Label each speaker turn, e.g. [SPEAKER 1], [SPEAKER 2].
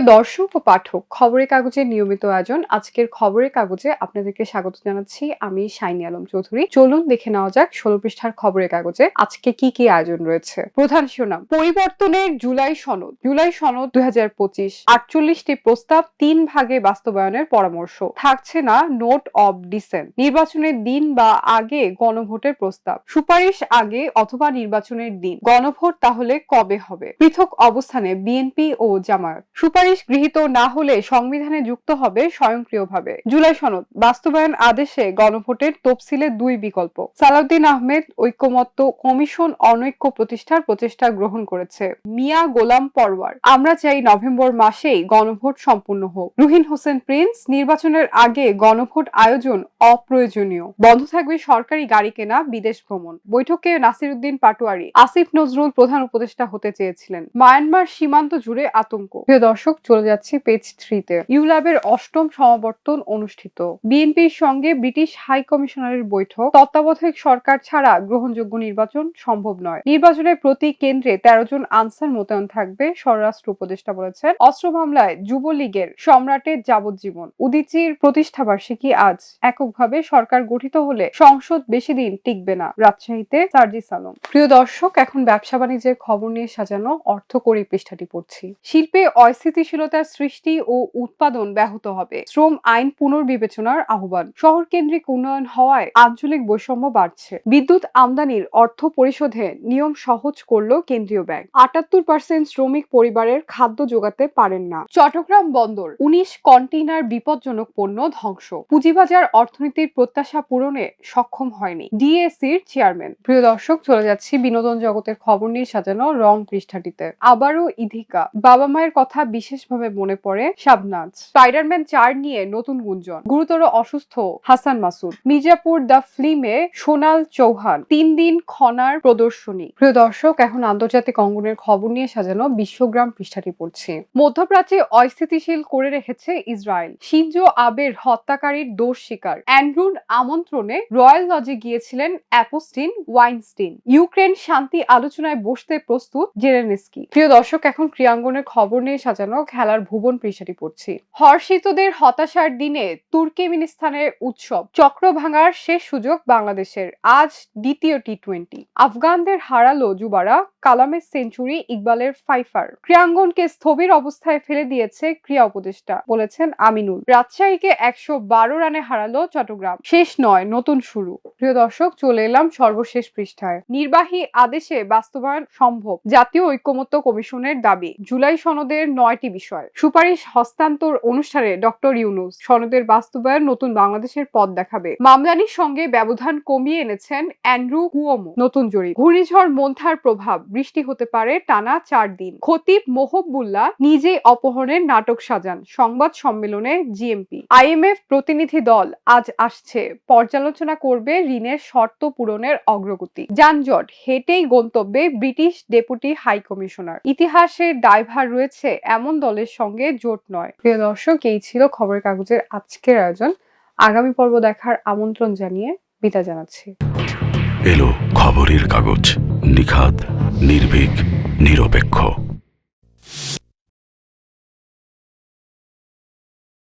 [SPEAKER 1] প্রিয় দর্শক ও পাঠক, খবরের কাগজের নিয়মিত আয়োজন। আজকের খবরের কাগজে আপনাদেরকে স্বাগত জানাচ্ছি। আমি শাইনি আলম চৌধুরী। চলুন দেখে নেওয়া যাক ষোলো পৃষ্ঠার খবরের কাগজে আজকে কি কি আয়োজন রয়েছে। প্রধান শিরোনাম, পরিবর্তনের জুলাই সনদ। জুলাই সনদ দুই হাজার পঁচিশ, আটচল্লিশটি প্রস্তাব, তিন ভাগে বাস্তবায়নের পরামর্শ। থাকছে না নোট অব ডিসেন্ট। নির্বাচনের দিন বা আগে গণভোটের প্রস্তাব। সুপারিশ আগে অথবা নির্বাচনের দিন। গণভোট তাহলে কবে হবে? পৃথক অবস্থানে বিএনপি ও জামায়াত। সুপারিশ গৃহীত না হলে সংবিধানে যুক্ত হবে স্বয়ংক্রিয়ভাবে। জুলাই সনদ, বাস্তবায়ন আদেশে গণভোটের তফসিলে দুই বিকল্প। সালাউদ্দিন আহমেদ ঐক্যমত্য কমিশন অনৈক্য প্রতিষ্ঠার প্রচেষ্টা গ্রহণ করেছে। মিয়া গোলাম পরওয়ার, আমরা চাই নভেম্বর মাসেই গণভোট সম্পূর্ণ হোক। রুহিন হোসেন প্রিন্স, নির্বাচনের আগে গণভোট আয়োজন অপ্রয়োজনীয়। বন্ধ থাকবে সরকারি গাড়ি কেনা, বিদেশ ভ্রমণ। বৈঠকে নাসিরুদ্দিন পাটোয়ারি, আসিফ নজরুল প্রধান উপদেষ্টা হতে চেয়েছিলেন। মায়ানমার সীমান্ত জুড়ে আতঙ্ক। প্রিয় দর্শক চলে যাচ্ছি পেজ থ্রিতে ইউল্যাবের অষ্টম সমাবর্তন অনুষ্ঠিত। বিএনপির সঙ্গে ব্রিটিশ হাই কমিশনারের বৈঠক। তত্ত্বাবধায়ক সরকার ছাড়া গ্রহণযোগ্য নির্বাচন সম্ভব নয়। নির্বাচনের প্রতি কেন্দ্রে তেরো জন আনসার মোতায়েন থাকবে, স্বরাষ্ট্র উপদেষ্টা বলেছেন। অস্ত্র মামলায় যুবলীগের সম্রাটের যাবজ্জীবন। উদিচির প্রতিষ্ঠা বার্ষিকী আজ। এককভাবে সরকার গঠিত হলে সংসদ বেশি দিন টিকবে না। রাজশাহীতে সার্জিস আলম। প্রিয় দর্শক, এখন ব্যবসা বাণিজ্যের খবর নিয়ে সাজানো অর্থকরী পৃষ্ঠাটি পড়ছি। শিল্পে অস্থিতিশীলতার সৃষ্টি ও উৎপাদন ব্যাহত হবে। শ্রম আইন পুনর্বিবেচনার আহ্বান। শহর কেন্দ্রিক উন্নয়ন হওয়ায় আঞ্চলিক বৈষম্য বাড়ছে। বিদ্যুৎ আমদানির অর্থ পরিশোধে নিয়ম সহজ করল কেন্দ্রীয় ব্যাংক। আটাত্তর পার্সেন্ট শ্রমিক পরিবারের খাদ্য যোগাতে পারেন না। চট্টগ্রাম বন্দর উনিশ কন্টেইনার বিপজ্জনক পণ্য ধ্বংস। পুঁজিবাজার অর্থনীতির প্রত্যাশা পূরণে সক্ষম হয়নি। ডিএসির চেয়ারম্যান। প্রিয় দর্শক, চলে যাচ্ছি বিনোদন জগতের খবর নিয়ে সাজানো রং পৃষ্ঠাটিতে। আবারও ইধিকা। বাবা মায়ের কথা বিশেষভাবে মনে পড়ে শাবনাজ। স্পাইডারম্যান চার নিয়ে নতুন গুঞ্জন। গুরুতর অসুস্থ হাসান মাসুদ। মির্জাপুর দ্য ফিল্মে সোনাল চৌহান। তিন দিন খনার প্রদর্শনী। প্রিয় দর্শক, এখন আন্তর্জাতিক অঙ্গনের খবর নিয়ে সাজানো বিশ্বগ্রাম পৃষ্ঠাটি পড়ছে। মধ্যপ্রাচ্যে অস্থিতিশীল করে রেখেছে ইসরায়েল। সিনজো আবের হত্যাকারীর দোষ স্বীকার। অ্যান্ড্রুর আমন্ত্রণে রয়্যাল লজে গিয়েছিলেন অ্যাপোস্টিন ওয়াইনস্টিন। ইউক্রেন শান্তি আলোচনায় বসতে প্রস্তুত জেলেনস্কি। প্রিয় দর্শক, এখন ক্রিয়াঙ্গনের খবর নিয়ে সাজানো খেলার ভুবন পৃষ্ঠাটি পড়ছি। হর্ষিতদের হতাশার দিনে তুর্কমেনিস্তানের উৎসব চক্র ভাঙার শেষ সুযোগ বাংলাদেশের। আজ দ্বিতীয় টি টোয়েন্টি আফগানদের হারালো যুবারা কালামের সেঞ্চুরি ইকবালের ফাইফার। ক্রিয়াঙ্গনকে স্থবির অবস্থায় ফেলে দিয়েছে ক্রিয়া উপদেষ্টা, বলেছেন আমিনুল। রাজশাহীকে একশো বারো রানে হারালো চট্টগ্রাম। শেষ নয়, নতুন শুরু। প্রিয় দর্শক, চলে এলাম সর্বশেষ পৃষ্ঠায়। নির্বাহী আদেশে বাস্তবায়ন সম্ভব। জাতীয় ঐক্যমত্য কমিশনের দাবি। জুলাই সনদের নয়টি বিষয়। সুপারিশ হস্তান্তর অনুষ্ঠানে ডক্টর ইউনুস সনদের বাস্তবায়ন নতুন বাংলাদেশের পথ দেখাবে। মামলানির সঙ্গে ব্যবধান কমিয়ে এনেছেন অ্যান্ড্রু কুয়োমো। নতুন জরিপ। ঘূর্ণিঝড় মন্থার প্রভাব। বৃষ্টি হতে পারে টানা চার দিন। খতিব মোহবুল্লাহ নিজেই অপহরণের নাটক সাজান। সংবাদ সম্মেলনে জিএমপি। আইএমএফ প্রতিনিধি দল আজ আসছে। পর্যালোচনা করবে ঋণের শর্ত পূরণের অগ্রগতি। যানজট হেঁটেই গন্তব্যে ব্রিটিশ ডেপুটি হাই কমিশনার ইতিহাসের দায়ভার রয়েছে এমন দলের সঙ্গে জোট নয়। প্রিয় দর্শক, এই ছিল খবরের কাগজের আজকের আয়োজন। আগামী পর্ব দেখার আমন্ত্রণ জানিয়ে বিদায় জানাচ্ছি।
[SPEAKER 2] এলো খবরের কাগজ, নিখাত, নির্ভীক, নিরপেক্ষ।